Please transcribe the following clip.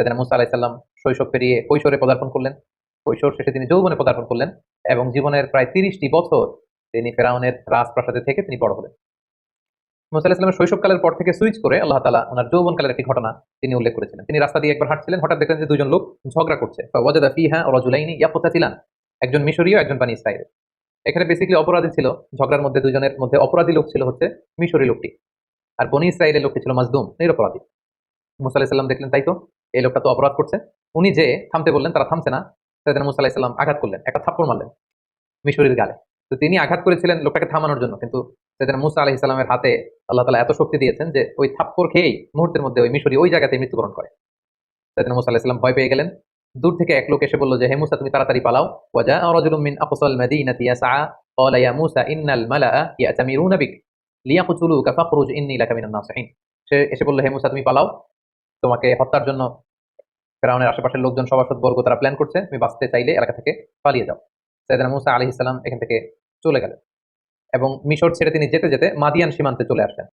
সেদিন মুসা আলাহিসাল্লাম শৈশব পেরিয়ে কৈশোরে পদার্পণ করলেন। কৈশোর শেষে তিনি যৌবনে পদার্পণ করলেন এবং জীবনের প্রায় তিরিশটি বছর তিনি ফেরাউনের রাজপ্রাসাদে থেকে তিনি বড় হলেন। মুসা আলাহিসাল্লামের শৈশবকালের পর থেকে সুইচ করে আল্লাহ তালা ওনার যৌবনকালের একটি ঘটনা তিনি উল্লেখ করেছিলেন। তিনি রাস্তা দিয়ে একবার হাঁটছিলেন, হঠাৎ দেখলেন যে দুজন লোক ঝগড়া করছে। ওয়াজাদা ফিহা রজুলাইনি ইয়াকুতাতিলান, একজন মিশরীয়, একজন বানি ইসরায়েল এখানে বেসিক্যালি অপরাধী ছিল, ঝগড়ার মধ্যে দুজনের মধ্যে অপরাধী লোক ছিল হচ্ছে মিশরী লোকটি। আর বনি ইসরায়েলের লোকটি ছিল মাজদুম নিরপরাধী। মুসা আলাহিসাল্লাম দেখলেন, তাই তো? এই লোকটা তো অপরাধ করছে। উনি যে থামতে বললেন, তারা থামছে না। সাইদান মুসা আলাহিসাল্লাম আঘাত করলেন, একটা থাপ্পড় মারলেন মিশরের গালে। তো তিনি আঘাত করেছিলেন লোকটাকে থামানোর জন্য, কিন্তু সেদিন মুসা আলাহি ইসলামের হাতে আল্লাহ তালা এত শক্তি দিয়েছেন যে ওই থাপ্পর খেয়েই মুহূর্তের মধ্যে ওই মিশরি ওই জায়গাতে মৃত্যুবরণ করে। সেদিন মুসা আলাহি ভয় পেয়ে গেলেন। দূর থেকে এক লোক এসে বলল যে হেমুসা তুমি তাড়াতাড়ি পালাও। মুসা, ইন্নাল সে এসে বলল হেমুসা তুমি পালাও। তোমাকে হত্যার জন্য ফেরাউনের আশেপাশের লোকজন সভাসদ বর্গ তারা প্ল্যান করছে। তুমি বাঁচতে চাইলে এলাকা থেকে পালিয়ে যাও। সাইদানা মুসা আলি ইসলাম এখান থেকে চলে গেলেন এবং মিশর ছেড়ে তিনি যেতে যেতে মাদিয়ান সীমান্তে চলে আসলেন।